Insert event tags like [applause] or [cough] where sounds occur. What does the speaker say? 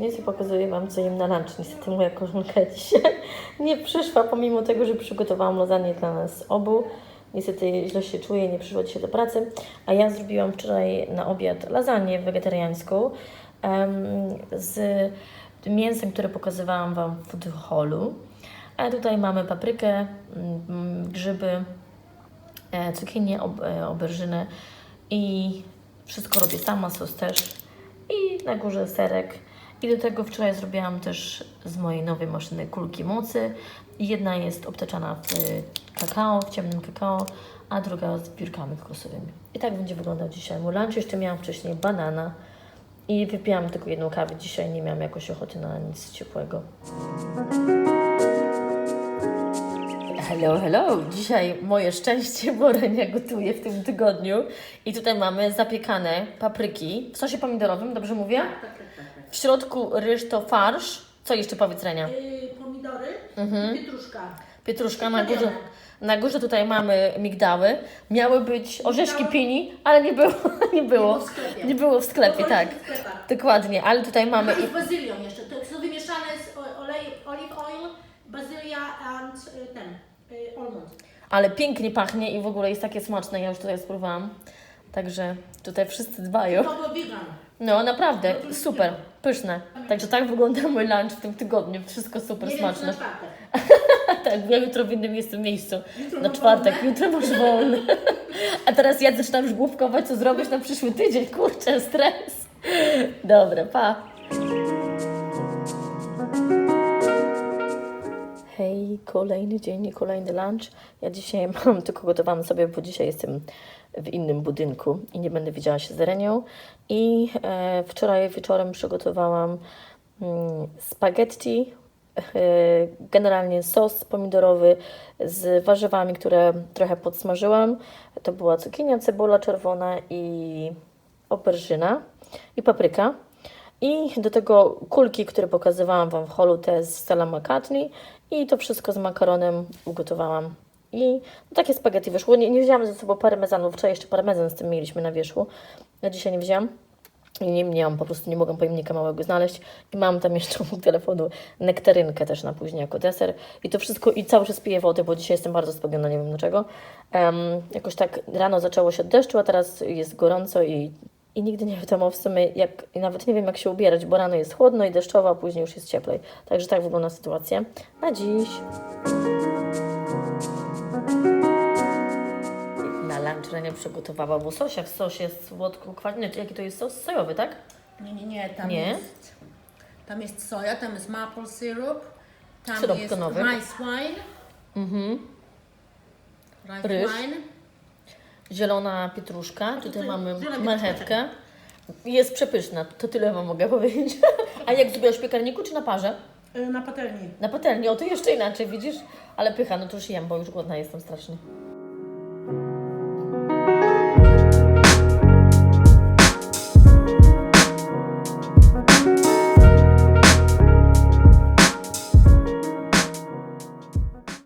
Niestety pokazuję Wam, co jem na lunch. Niestety moja koleżanka [laughs] dzisiaj nie przyszła, pomimo tego, że przygotowałam lasagne dla nas obu. Niestety źle się czuję, nie przyszła dzisiaj do pracy. A ja zrobiłam wczoraj na obiad lasagne wegetariańską em, z mięsem, które pokazywałam Wam w food hallu. A tutaj mamy paprykę, mm, grzyby, e, cukinię, ob, e, oberżynę i wszystko robię sama, sos też i na górze serek. I do tego wczoraj zrobiłam też z mojej nowej maszyny kulki mocy. Jedna jest obtaczana w kakao, w ciemnym kakao, a druga z biurkami kokosowymi. I tak będzie wyglądał dzisiaj mój lunch. Jeszcze miałam wcześniej banana i wypiłam tylko jedną kawę. Dzisiaj nie miałam jakoś ochoty na nic ciepłego. Hello, hello! Dzisiaj moje szczęście, bo Renia gotuje w tym tygodniu. I tutaj mamy zapiekane papryki w sosie pomidorowym, dobrze mówię? Tak, tak, tak. W środku ryż to farsz. Co jeszcze powiedz Renia? Yy, pomidory, Mhm. pietruszka. Pietruszka, na górze, na górze tutaj mamy migdały. Miały być orzeszki pini, ale [laughs] nie było, nie było. w sklepie. Nie było w sklepie, tak. w sklepach. Dokładnie, ale tutaj mamy I i z bazylią jeszcze. To są wymieszane z o- olej, olive oil, bazylia and y, ten, almond. ale pięknie pachnie i w ogóle jest takie smaczne. Ja już tutaj spróbowałam. Także tutaj wszyscy dbają. To był vegan. No naprawdę, super, pyszne. Także tak wygląda mój lunch w tym tygodniu. Wszystko super Nie wiem, czy smaczne. czwartek. [laughs] Tak, ja jutro w innym jestem miejscu. Jutro Na czwartek, wolne? jutro masz wolny. A teraz ja zaczynam już główkować, co zrobić na przyszły tydzień. Kurczę, stres. Dobra, pa. Kolejny dzień i kolejny lunch. Ja dzisiaj [laughs] mam tylko gotowałam sobie, bo dzisiaj jestem w innym budynku i nie będę widziała się z Renią. I e, wczoraj wieczorem przygotowałam mm, spaghetti, e, generalnie sos pomidorowy z warzywami, które trochę podsmażyłam. To była cukinia, cebula czerwona i oberżyna i papryka. I do tego kulki, które pokazywałam Wam w holu, te z Stella McCartney. I to wszystko z makaronem ugotowałam. I takie spaghetti wyszło. Nie, nie wzięłam ze sobą parmezanu. Wczoraj jeszcze parmezan z tym mieliśmy na wierzchu. Ja dzisiaj nie wzięłam. I nie miałam, po prostu nie mogłam pojemnika małego znaleźć. I mam tam jeszcze u telefonu nektarynkę też na później jako deser. I to wszystko, i cały czas piję wodę, bo dzisiaj jestem bardzo spagniona, nie wiem dlaczego. Em, jakoś tak rano zaczęło się od deszczu, a teraz jest gorąco i, i nigdy nie wiadomo w sumie, jak, i nawet nie wiem jak się ubierać, bo rano jest chłodno i deszczowo, a później już jest cieplej. Także tak wygląda sytuacja na dziś. Na lunch Renia przygotowała łososia w sosie słodko-kwaśnym. Jaki to jest sos? Sojowy, tak? Nie, nie, nie. Tam Nie? jest, tam jest soja, tam jest maple syrup, tam Syrop jest klonowy. rice wine. Mhm. Rice Ryż. wine. Zielona pietruszka, tutaj tutaj mamy marchewkę. Jest przepyszna, to tyle Wam mogę powiedzieć. A jak zrobiłaś w piekarniku czy na parze? Y, Na patelni. Na patelni, o to jeszcze inaczej, widzisz? Ale pycha, no to już jem, bo już głodna jestem strasznie.